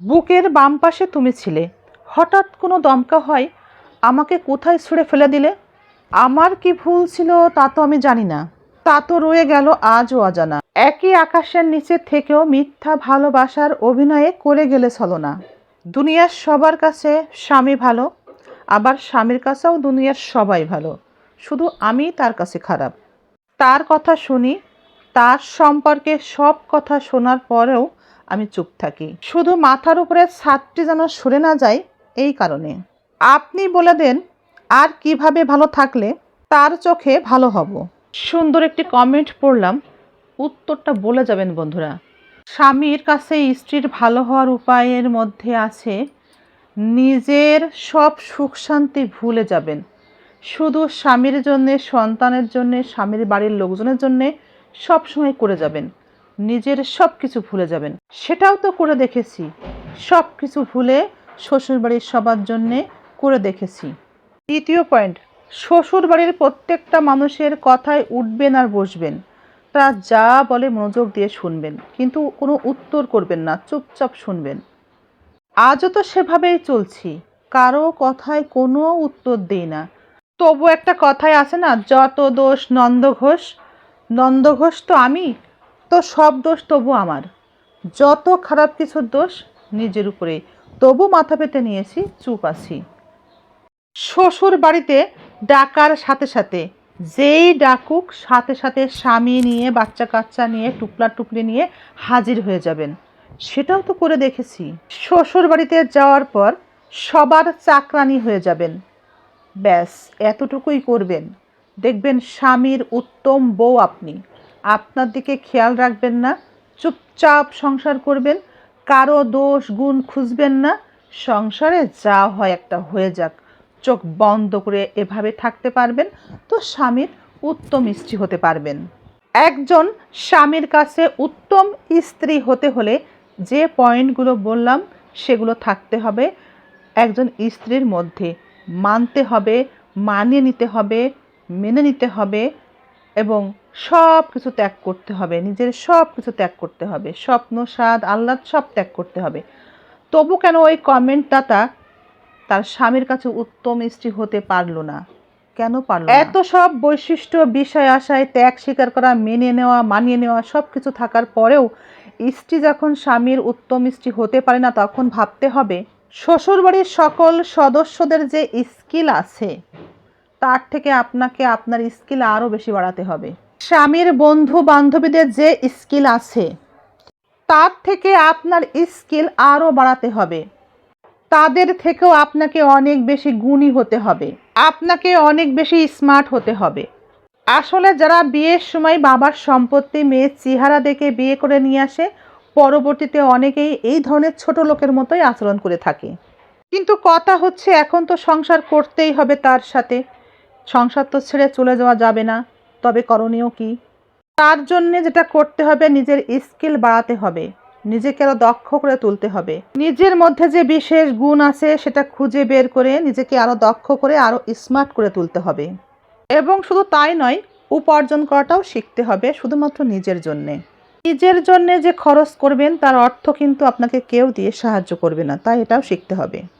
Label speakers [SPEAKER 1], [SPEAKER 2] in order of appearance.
[SPEAKER 1] বুকের বাম পাশে তুমি ছিলে। হঠাৎ কোনো দমকা হয় আমাকে কোথায় ছুঁড়ে ফেলে দিলে? আমার কি ভুল ছিল তা তো আমি জানি না। তা তো রয়ে গেল আজও অজানা। একই আকাশের নিচে থেকেও মিথ্যা ভালোবাসার অভিনয়ে করে গেলে ছলনা দুনিয়ার সবার কাছে স্বামী ভালো, আবার স্বামীর কাছেও দুনিয়ার সবাই ভালো। শুধু আমি তার কাছে খারাপ। তার কথা শুনি, তার সম্পর্কে সব কথা শোনার পরেও আমি চুপ থাকি। শুধু মাথার উপরে ছাদটি যেন সরে না যায়, এই কারণে। আপনি বলে দেন, আর কীভাবে ভালো থাকলে তার চোখে ভালো হব? সুন্দর একটি কমেন্ট পড়লাম। উত্তরটা বলে যাবেন বন্ধুরা। স্বামীর কাছে স্ত্রীর ভালো হওয়ার উপায়ের মধ্যে আছে, নিজের সব সুখ শান্তি ভুলে যাবেন। শুধু স্বামীর জন্যে, সন্তানের জন্যে, স্বামীর বাড়ির লোকজনের জন্যে সবসময় করে যাবেন। নিজের সব কিছু ভুলে যাবেন। সেটাও তো করে দেখেছি। সব কিছু ভুলে শ্বশুরবাড়ির সবার জন্যে করে দেখেছি। দ্বিতীয় পয়েন্ট, শ্বশুরবাড়ির প্রত্যেকটা মানুষের কথায় উঠবেন আর বসবেন। তারা যা বলে মনোযোগ দিয়ে শুনবেন, কিন্তু কোনো উত্তর করবেন না, চুপচাপ শুনবেন। আজও তো সেভাবেই চলছি। কারও কথায় কোনো উত্তর দিই না। তবু একটা কথায় আছে না, যত দোষ নন্দ ঘোষ নন্দ ঘোষ তো আমি। তো সব দোষ তবু আমার। যত খারাপ কিছুর দোষ নিজের উপরে তবু মাথা পেতে নিয়েছি, চুপ আছি। শ্বশুর বাড়িতে ডাকার সাথে সাথে, যেই ডাকুক সাথে সাথে স্বামী নিয়ে, বাচ্চা কাচ্চা নিয়ে টুকলা টুকলি নিয়ে হাজির হয়ে যাবেন। সেটাও তো করে দেখেছি। শ্বশুর বাড়িতে যাওয়ার পর সবার চাকরানি হয়ে যাবেন। ব্যাস, এতটুকুই করবেন। দেখবেন স্বামীর উত্তম বউ আপনি। আপনার দিকে খেয়াল রাখবেন না, চুপচাপ সংসার করবেন, কারও দোষ, গুণ খুঁজবেন না, সংসারে যা হয় একটা হয়ে যাক। চোখ বন্ধ করে এভাবে থাকতে পারবেন তো স্বামীর উত্তম স্ত্রী হতে পারবেন। একজন স্বামীর কাছে উত্তম স্ত্রী হতে হলে যে পয়েন্টগুলো বললাম সেগুলো থাকতে হবে একজন স্ত্রীর মধ্যে। মানতে হবে, মানিয়ে নিতে হবে, মেনে নিতে হবে এবং সব কিছু ত্যাগ করতে হবে, নিজের সব কিছু ত্যাগ করতে হবে, স্বপ্ন, স্বাদ, আহ্লাদ সব ত্যাগ করতে হবে। তবু কেন ওই কমেন্টদাতা তার স্বামীর কাছে উত্তম স্ত্রী হতে পারল না? কেন পারল এত সব বৈশিষ্ট্য, বিষয় আশায় ত্যাগ স্বীকার করা, মেনে নেওয়া, মানিয়ে নেওয়া সব কিছু থাকার পরেও স্ত্রী যখন স্বামীর উত্তম স্ত্রী হতে পারে না তখন ভাবতে হবে, শ্বশুরবাড়ির সকল সদস্যদের যে স্কিল আছে, তার থেকে আপনাকে আপনার স্কিল আরও বেশি বাড়াতে হবে। স্বামীর বন্ধু বান্ধবীদের যে স্কিল আছে, তার থেকে আপনার স্কিল আরও বাড়াতে হবে। তাদের থেকেও আপনাকে অনেক বেশি গুণী হতে হবে। আপনাকে অনেক বেশি স্মার্ট হতে হবে। আসলে যারা বিয়ের সময় বাবার সম্পত্তি, মেয়ের চেহারা দেখে বিয়ে করে নিয়ে আসে, পরবর্তীতে অনেকেই এই ধরনের ছোট লোকের মতোই আচরণ করে থাকে। কিন্তু কথা হচ্ছে, এখন তো সংসার করতেই হবে তার সাথে। সংসার তো ছেড়ে চলে যাওয়া যাবে না। তবে করণীয় কি? তার জন্য যেটা করতে হবে, নিজের স্কিল বাড়াতে হবে। নিজেকে আরও দক্ষ করে তুলতে হবে। নিজের মধ্যে যে বিশেষ গুণ আছে, সেটা খুঁজে বের করে নিজেকে আরও দক্ষ করে, আরও স্মার্ট করে তুলতে হবে। এবং শুধু তাই নয়, উপার্জন করাটাও শিখতে হবে শুধুমাত্র নিজের জন্যে। নিজের জন্যে যে খরচ করবেন, তার অর্থ কিন্তু আপনাকে কেউ দিয়ে সাহায্য করবে না, তাই এটাও শিখতে হবে।